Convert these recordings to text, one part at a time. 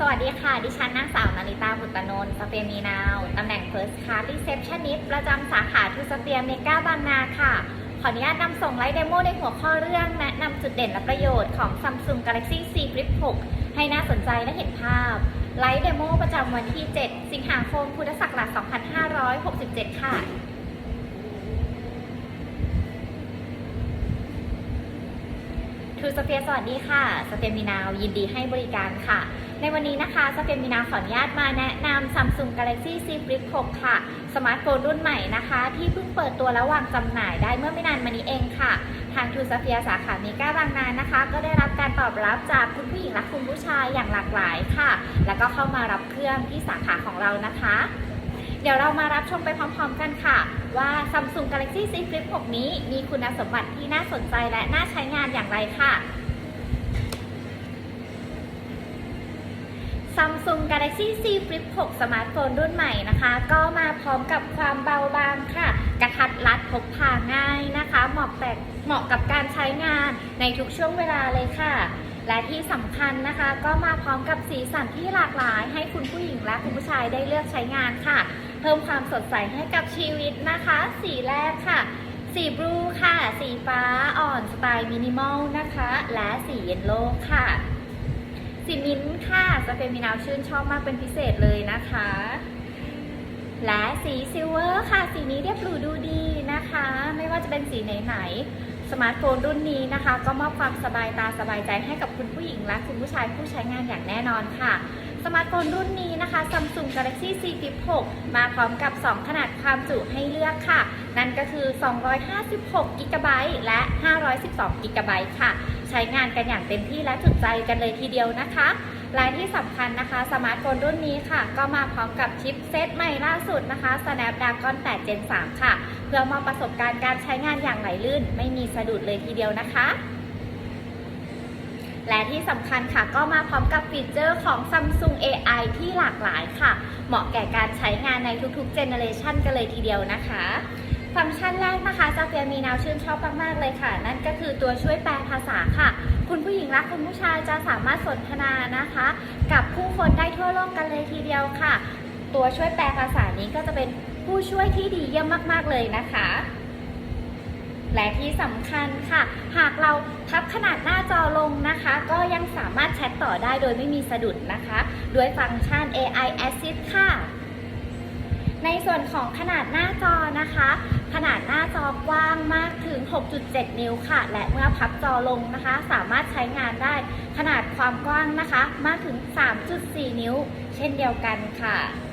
สวัสดีค่ะ ดิฉันนางสาวนาริตาบุตรนนท์สเปียมีนาว ตำแหน่ง First Class Receptionist ประจำสาขาทูสเปียเมกาบางนาค่ะ ขออนุญาตนำส่งไลฟ์เดโมในหัวข้อเรื่องแนะนำจุดเด่นและประโยชน์ของ Samsung Galaxy Z Flip 6 ให้น่าสนใจและเห็นภาพ ไลฟ์เดโมประจำวันที่ 7 สิงหาคม พุทธศักราช 2567 ค่ะทูสเปียสวัสดีค่ะ สเปียมีนาวยินดีให้บริการค่ะ ในวันนี้นะคะสเปียมีนาขออนุญาตมาแนะนำ Samsung Galaxy Z Flip 6 ค่ะ สมาร์ทโฟนรุ่นใหม่นะคะ ที่เพิ่งเปิดตัวและวางจำหน่ายได้เมื่อไม่นานมานี้เองค่ะ ทางทูสเปียสาขาเมกาบางนานะคะ ก็ได้รับการตอบรับจากคุณผู้หญิงและคุณผู้ชายอย่างหลากหลายค่ะ แล้วก็เข้ามารับเครื่องที่สาขาของเรานะคะ เดี๋ยวเรามารับชมไปพร้อมๆกันค่ะ ว่า Samsung Galaxy Z Flip 6 นี้มีคุณสมบัติที่น่าสนใจและน่าใช้งานอย่างไรค่ะ Samsung Galaxy Z Flip 6 สมาร์ทโฟนรุ่นใหม่นะคะ ก็มาพร้อมกับความเบาบางค่ะ กระทัดรัดพกพาง่ายนะคะ เหมาะแต่เหมาะกับการใช้งานในทุกช่วงเวลาเลยค่ะ และที่สำคัญนะคะ ก็มาพร้อมกับสีสันที่หลากหลาย ให้คุณผู้หญิงและคุณผู้ชายได้เลือกใช้งานค่ะ เพิ่มความสดใสให้กับชีวิตนะคะ สีแรกค่ะสีบลูค่ะ สีฟ้าอ่อนสไตล์มินิมอลนะคะ และสีเยลโล่ค่ะ สีมิ้นท์ค่ะสเปนมินาวชื่นชอบมากเป็นพิเศษเลยนะคะ และสีซิลเวอร์ค่ะ สีนี้เรียบหรูดูดีนะคะ ไม่ว่าจะเป็นสีไหนๆสมาร์ทโฟนรุ่นนี้นะคะ ก็มอบความสบายตาสบายใจให้กับคุณผู้หญิงและคุณผู้ชายผู้ใช้งานอย่างแน่นอนค่ะสมาร์ทโฟนรุ่นนี้นะคะ Samsung Galaxy Z Flip 6มาพร้อมกับ 2 ขนาดความจุให้เลือกค่ะ นั่นก็คือ 256 g b และ 512 g b ค่ะ ใช้งานกันอย่างเต็มที่และจุดใจกันเลยทีเดียวนะคะและที่สำคัญนะคะ สมาร์ทโฟนรุ่นนี้ค่ะ ก็มาพร้อมกับชิปเซตใหม่ล่าสุดนะคะ Snapdragon 8 Gen 3 ค่ะ เพื่อมอบประสบการณ์การใช้งานอย่างไหลลื่น ไม่มีสะดุดเลยทีเดียวนะคะและที่สำคัญค่ะก็มาพร้อมกับฟีเจอร์ของ Samsung AI ที่หลากหลายค่ะ เหมาะแก่การใช้งานในทุกๆ เจเนอเรชันกันเลยทีเดียวนะคะ ฟังก์ชันแรกนะคะจาเฟียมีแนวชื่นชอบมากๆเลยค่ะ นั่นก็คือตัวช่วยแปลภาษาค่ะ คุณผู้หญิงและคุณผู้ชายจะสามารถสนทนานะคะ กับผู้คนได้ทั่วโลกกันเลยทีเดียวค่ะ ตัวช่วยแปลภาษานี้ก็จะเป็นผู้ช่วยที่ดีเยี่ยมมาก ๆเลยนะคะและที่สำคัญค่ะ หากเราพับขนาดหน้าจอลงนะคะ ก็ยังสามารถแชทต่อได้โดยไม่มีสะดุดนะคะ ด้วยฟังก์ชัน AI Assist ค่ะ ในส่วนของขนาดหน้าจอนะคะ ขนาดหน้าจอกว้างมากถึง 6.7 นิ้วค่ะ และเมื่อพับจอลงนะคะ สามารถใช้งานได้ ขนาดความกว้างนะคะ มากถึง 3.4 นิ้ว เช่นเดียวกันค่ะ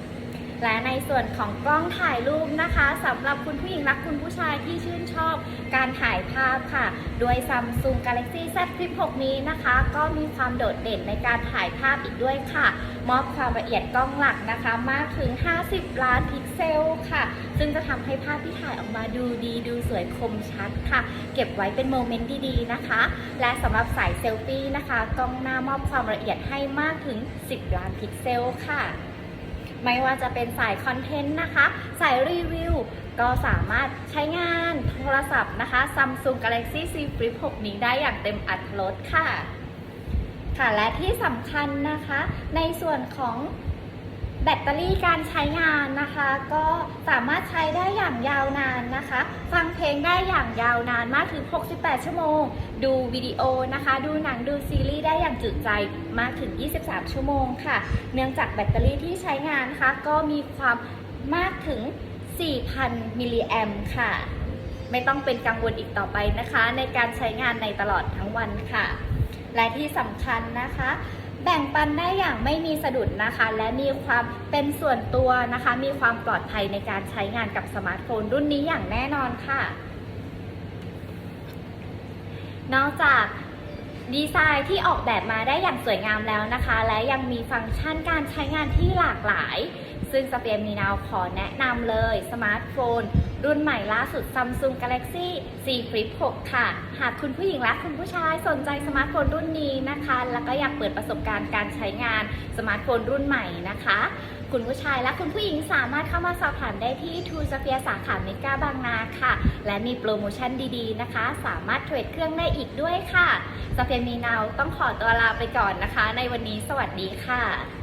และในส่วนของกล้องถ่ายรูปนะคะสำหรับคุณผู้หญิงและคุณผู้ชายที่ชื่นชอบการถ่ายภาพค่ะ โดย Samsung Galaxy Z Flip 6 นี้นะคะ ก็มีความโดดเด่นในการถ่ายภาพอีกด้วยค่ะ มอบความละเอียดกล้องหลักนะคะ มากถึง 50 ล้านพิกเซลค่ะ ซึ่งจะทำให้ภาพที่ถ่ายออกมาดูดีดูสวยคมชัดค่ะ เก็บไว้เป็นโมเมนต์ดีๆนะคะ และสำหรับสายเซลฟี่นะคะ กล้องหน้ามอบความละเอียดให้มากถึง 10 ล้านพิกเซลค่ะ ไม่ว่าจะเป็นสายคอนเทนต์นะคะ สายรีวิว ก็สามารถใช้งานโทรศัพท์นะคะ Samsung Galaxy Z Flip 6 นี้ได้อย่างเต็มอัตรถรสค่ะ ค่ะ และที่สำคัญนะคะ ในส่วนของ แบตเตอรี่การใช้งานนะคะ ก็สามารถใช้ได้อย่างยาวนานนะคะ ฟังเพลงได้อย่างยาวนานมากถึง 68 ชั่วโมง ดูวิดีโอนะคะ ดูหนังดูซีรีส์ได้อย่างจุใจมากถึง 23 ชั่วโมงค่ะ เนื่องจากแบตเตอรี่ที่ใช้งานนะคะก็มีความมากถึง 4,000 มิลลิแอมค่ะ ไม่ต้องเป็นกังวลอีกต่อไปนะคะ ในการใช้งานในตลอดทั้งวันค่ะ และที่สำคัญนะคะ แบ่งปันได้อย่างไม่มีสะดุดนะคะ และมีความเป็นส่วนตัวนะคะ มีความปลอดภัยในการใช้งานกับสมาร์ทโฟนรุ่นนี้อย่างแน่นอนค่ะ นอกจาก ดีไซน์ที่ออกแบบมาได้อย่างสวยงามแล้วนะคะ และยังมีฟังก์ชันการใช้งานที่หลากหลาย ซึ่งสเปียมีนาวขอแนะนำเลยสมาร์ทโฟน รุ่นใหม่ล่าสุด Samsung Galaxy Z Flip 6 ค่ะ หากคุณผู้หญิงและคุณผู้ชายสนใจสมาร์ทโฟนรุ่นนี้นะคะ แล้วก็อยากเปิดประสบการณ์การใช้งานสมาร์ทโฟนรุ่นใหม่นะคะ คุณผู้ชายและคุณผู้หญิงสามารถเข้ามาสอบถามได้ที่ทูสเฟียสาขาเมกาบางนาค่ะ และมีโปรโมชั่นดีๆนะคะ สามารถเทรดเครื่องได้อีกด้วยค่ะสเฟียมีนาวต้องขอตัวลาไปก่อนนะคะ ในวันนี้สวัสดีค่ะ